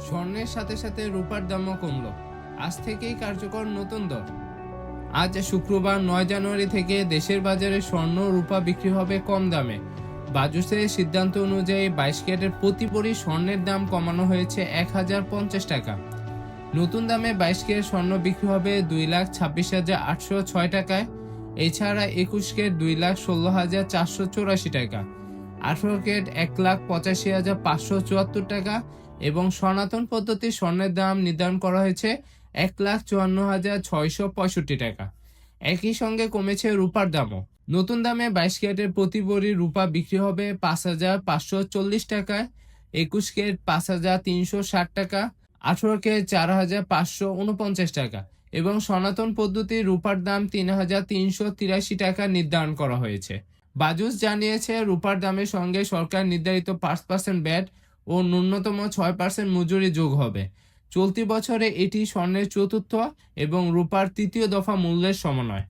স্বর্ণের সাথে সাথে রূপার দামও কমলো। আজ থেকেই কার্যকর নতুন দর। আজ শুক্রবার নয় জানুয়ারি থেকে দেশের বাজারে স্বর্ণ রূপা বিক্রি হবে কম দামে। বাজুসের সিদ্ধান্ত অনুযায়ী বাইশ ক্যারেটের প্রতি ভরি স্বর্ণের দাম কমানো হয়েছে এক হাজার পঞ্চাশ টাকা। নতুন দামে বাইশ ক্যারেট স্বর্ণ বিক্রি হবে দুই লাখ ছাব্বিশ হাজার আটশো ছয় টাকায়। এছাড়া একুশ ক্যারেট দুই লাখ ষোলো হাজার চারশো চৌরাশি টাকা। আঠারো ক্যারেট এক লাখ পঁচাশি হাজার পাঁচশো চুয়াত্তর টাকা। এবং সনাতন পদ্ধতির স্বর্ণের দাম নির্ধারণ করা হয়েছে এক লাখ চুয়ান্ন হাজার ছয়শো পঁয়ষট্টি টাকা। একই সঙ্গে কমেছে রূপার দামও। নতুন দামে বাইশ ক্যারেটের প্রতি ভরি রূপা বিক্রি হবে পাঁচ হাজার পাঁচশো চল্লিশ টাকায়, একুশ ক্যারেট পাঁচ হাজার তিনশো ষাট টাকা, আঠারো ক্যারেট চার হাজার পাঁচশো উনপঞ্চাশ টাকা এবং সনাতন পদ্ধতির রূপার দাম তিন হাজার তিনশো তিরাশি টাকা নির্ধারণ করা হয়েছে। বাজুস জানিয়েছে, রূপার দামের সঙ্গে সরকার নির্ধারিত পাঁচ পার্সেন্ট ব্যাট ও ন্যূনতম ছয় পার্সেন্ট মজুরি যোগ হবে। চলতি বছরে এটি স্বর্ণের চতুর্থ এবং রূপার তৃতীয় দফা মূল্যের সমন্বয়।